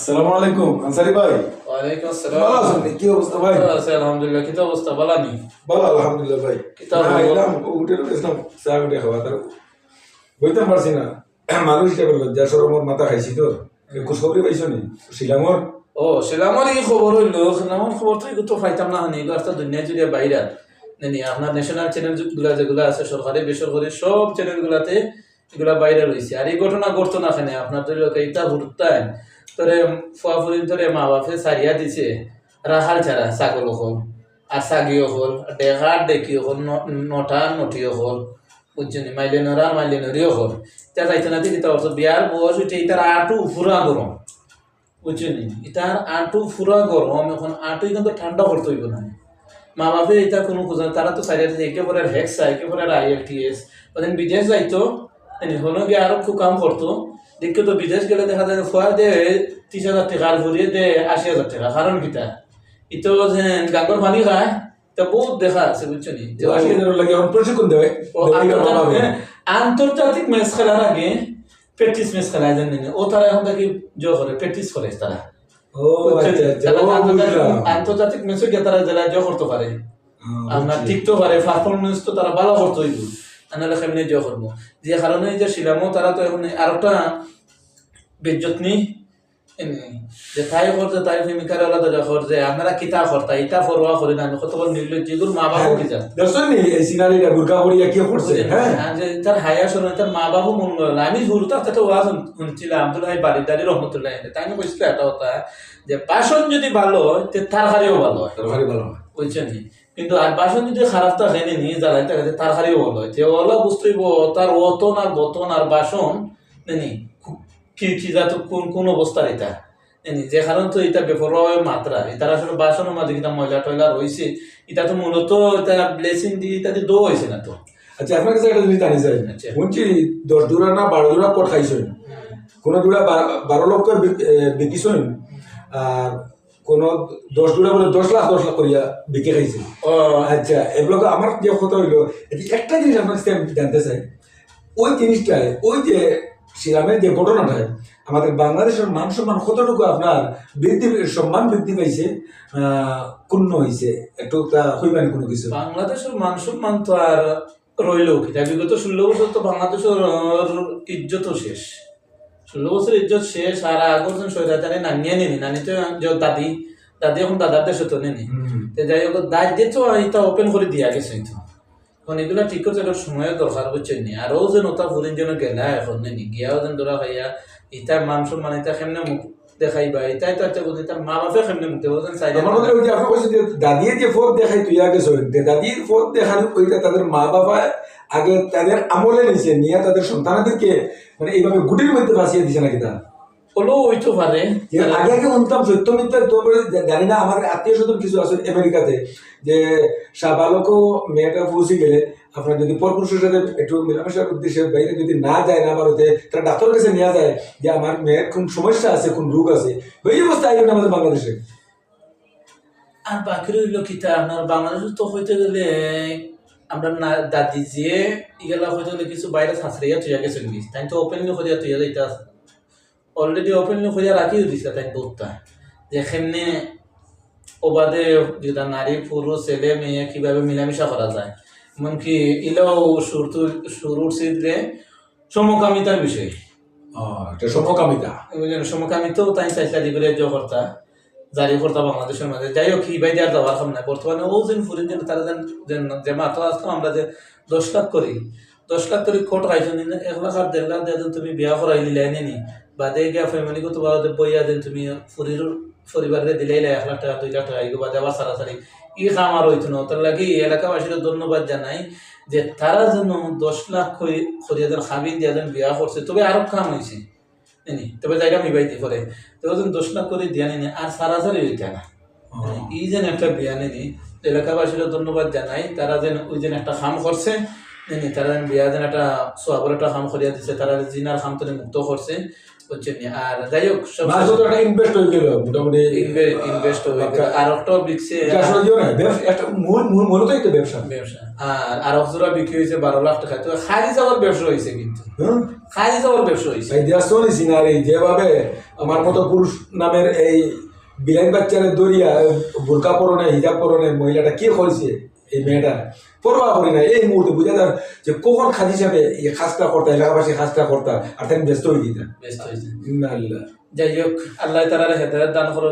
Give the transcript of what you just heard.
আসসালামু আলাইকুম আনসারি ভাই। ওয়ালাইকুম ভালো আছেন কি অবস্থা ভাই? ভালো আছে আলহামদুলিল্লাহ। কিতা অবস্থা? বালানি ভালো আলহামদুলিল্লাহ ভাই। কিতা না, বলব? এলাম চা উঠে খাওয়া তার পারছি না। সরমর মাথা খাইছি তো খোঁজখবরি পাইছো নি? শিলামর? ও সেলামর এই খবর হইল। সেলামর খবর তো তো পাইতাম না হানি। এগুলো একটা দুনিয়া জুড়ে বাইরে নেনি আপনার ন্যাশনাল চ্যানেলগুলা যেগুলো আছে সরকারি বেসরকারি সব চ্যানেল গুলাতে এগুলা বাইরে রয়েছে আর এই ঘটনা ঘটতো না আপনার তো লোক এইটা ভুরতায় তোরে ফুয়াফুরিন তোরে মা বাপে সারিয়া দিছে। রাহাল ছাড়া ছাগল হল আর ছাগিও হল ডেকা ডেকিও হল নটা নটিও হল বুঝছনি মাইলে নরা মাইলে নরিও হল তা যাইতে না দিকে তার বিয়ার বয়স উঠে ইতার আটু ফুরা গরম বুঝছনি ইতার আটু ফুরা গরম এখন আটু কিন্তু ঠান্ডা করতে হইব না মা বাপে এটা কোনো খোঁজা তারা তো সাইডে একেবারে হেক্সা একেবারে আই এল টি এস ওদের বিদেশ যাইতো এনে হলো গিয়ে আরও খুব কাম করতো দেখে তো বিদেশ গেলে দেখা যায় ফুয়া দে ত্রিশ হাজার টাকা আর ঘুরিয়ে দে আশি হাজার টাকা কারণ কিটা ইতো যে গাঙ্গর পানি খায় তা বহুত দেখা আছে বুঝছ নি? প্রশিক্ষণ দেবে আন্তর্জাতিক ম্যাচ খেলার আগে প্র্যাকটিস ম্যাচ খেলায় জানেন ও তারা এখন থেকে জো করে প্র্যাকটিস করে তারা আন্তর্জাতিক- ম্যাচে গিয়ে তারা জেলায় জয় করতে পারে আপনার বুঝছি। টিকতে পারে পারফরমেন্স তো তারা ভালো করতে হইব আনালে কেমনে জয় করব যে কারণে যে শিলামও তারা তো এখন আরেকটা বেজ্জতনি যে তাই করছে তাই প্রেমিকার আলাদা যখন যে আপনারা কিতা করতা ইটা ফরওয়া করি না কত বড় নির্লজ্জ যেগুলো মা বাবু কি জান দেখছেন নি এই সিনারিটা পরিয়া কি করছে হ্যাঁ যে তার হায়া শুনে তার মা বাবু মন না। আমি হুরতা তাতে ওয়াজ শুনছিলাম আব্দুল হাই বারিদারি রহমতুল্লাহ তাই আমি বলছিল একটা কথা যে বাসন যদি ভালো হয় তে তার হারিও ভালো হয়। তরকারি ভালো না বুঝছেন নি? কিন্তু আর বাসন যদি খারাপ থাকে নি নিয়ে জ্বালাই থাকে তার হারিও ভালো হয় যে ওলা বুঝতেইব তার অতন আর বতন আর বাসন নেনি কি কি তো কোন কোন অবস্থার এটা? নেনি যে কারণ তো এটা বেপরোয়া মাত্রা। এটার আসলে বাসনের মাঝে কিনা ময়লা টয়লা রয়েছে। এটা তো মূলত এটা ব্লেসিং দিয়ে ইত্যাদি দো হয়েছে না তো? আচ্ছা আপনার কাছে একটা জিনিস জানি চাই। আচ্ছা। শুনছি দশ দূরা না বারো দূরা কট খাইছেন? কোন দূরা বারো লক্ষ বিকিছেন? আর কোন দশ দূরা বলে দশ লাখ দশ লাখ করিয়া বিকে খাইছে ও। আচ্ছা এগুলো আমার যে কথা হইল এটি একটা জিনিস আপনার কাছে আমি জানতে চাই। ওই জিনিসটায় ওই যে শ্রীরামের যে ঘটনাটায় আমাদের বাংলাদেশের মান সম্মান কতটুকু আপনার বৃদ্ধি সম্মান বৃদ্ধি পাইছে ক্ষুণ্ণ হয়েছে একটু তা হইবেন কোনো কিছু? বাংলাদেশের মান সম্মান তো আর রইল কি? বিগত ষোলো বছর তো বাংলাদেশের ইজ্জত শেষ। ষোলো বছর ইজ্জত শেষ আর আগর যখন সৈরাচারে নানিয়ে নিনি নানি তো যে দাদি দাদি এখন দাদার দেশে তো নেনি। তো যাই হোক দায়িত্ব তো এটা ওপেন করে দিয়া গেছে তো এখন এগুলা ঠিক করছে এটা সময়ের দরকার বুঝছেন নি আর ও যেন ওটা ফুরিন যেন গেলা এখন নেনি। গিয়াও যেন ধরা খাইয়া ইটা মান সম্মান এটা কেমনে মুখ দেখাইবা এটাই তো একটা কথা মা বাপে কেমনে মুখ দেবো চাই আমার ওই যে ফোন দেখাই তুই আগে যে দাদির ফোন দেখানো ওইটা তাদের মা বাবা আগে তাদের আমলে নিয়েছে নিয়ে তাদের সন্তানাদেরকে মানে এইভাবে গুটির মধ্যে দিছে নাকি তা হলো ওইতো পারে। আগে আগে শুনতাম সত্য মিথ্যা তো জানি না আমার আত্মীয় স্বজন কিছু আছে আমেরিকাতে যে সাবালকও মেয়েটা পৌঁছে গেলে আপনার যদি পরপুরুষের সাথে একটু মেলামেশার উদ্দেশ্যে বাইরে যদি না যায় না ভারতে তারা ডাক্তারের কাছে নেওয়া যায় যে আমার মেয়ের কোন সমস্যা আছে কোন রোগ আছে। ওই অবস্থা আমাদের বাংলাদেশে। আর বাকি রইল কিতা আপনার বাংলাদেশ তো হইতে গেলে আমরা না দাদি যে ইগেলা গেলে কিছু বাইরে শাস্ত্রিয়া তুইয়া গেছে গিস তাই তো ওপেনলি করিয়া তুইয়া যাইতা অলরেডি ওপেনলি করিয়া রাখিও দিছে তাই বহুতটা যেখানে ওবাদে যেটা নারী পুরুষ ছেলে মেয়ে কীভাবে মিলামিশা করা যায়। এমনকি ইলেও সুর সুর উঠছে যে সমকামিতার বিষয়। সমকামিতা। সমকামিতেও তাই চাইছিলা যেগুলো জয় কর্তা। জারি কর্তা বাংলাদেশের মাঝে যাই হোক কি বাই দেওয়ার যাওয়ার খাম নাই। বর্তমানে ও যেন ফুরিন যেন তারা যেন যে মাত্র আসতো আমরা যে দশ লাখ করি, দশ লাখ করি কোট খাইছো নি এক লাখ আর দেড় লাখ দিয়ে যেন তুমি বিয়া করাই দিলাই নি। বাদে গিয়া ফ্যামিলি কত বাদে বইয়া যেন তুমি ফুরির পরিবারে দিলাই এক লাখ টাকা, দুই লাখ টাকা এগুলো বাদে আবার সারাসারি। ই কাম আর হইতো না। তার লাগে এলাকাবাসীর ধন্যবাদ জানাই যে তারা যেন দশ লাখ করিয়া যেন খাবিন দিয়া যেন বিয়া করছে। তবে আরও কাম হয়েছে নি তবে জায়গা মিবাইতে করে তো ওজন দোষ না করে দিয়া নেই আর সারাসারি হইতে না। ই যেন একটা বিয়া নেনি এলাকাবাসীরও ধন্যবাদ জানাই তারা যেন ওই যেন একটা কাম করছে নেনি তারা যেন বিয়া যেন একটা সোয়াবর একটা কাম করিয়া দিছে তারা জিনার খাম তো মুক্ত করছে। বুঝছেন নি? আর যাই হোক একটা ইনভেস্ট হয়ে গেল মোটামুটি ইনভেস্ট হয়ে গেল। আর একটা বিকছে একটা মূল মূল ব্যবসা। ব্যবসা। আর আর বিক্রি হয়েছে বারো লাখ টাকা। তো খালি যাওয়ার ব্যবসা হয়েছে কিন্তু। খালি যাওয়ার ব্যবসা হয়েছে। এই দেশ সিনারি যেভাবে আমার মতো পুরুষ নামের এই বিলাইন বাচ্চার দরিয়া বোরকা পরনে হিজাব পরনে মহিলাটা কি করেছে এই মেয়েটা পরোয়া করি না এই মুহূর্তে বুঝা যার যে কখন খাজ হিসাবে এই খাজটা করতা এলাকাবাসী খাজটা করতা আর তাকে ব্যস্ত হয়ে দিতা ব্যস্ত হয়ে যাই হোক আল্লাহ তারা হেদায়ত দান করো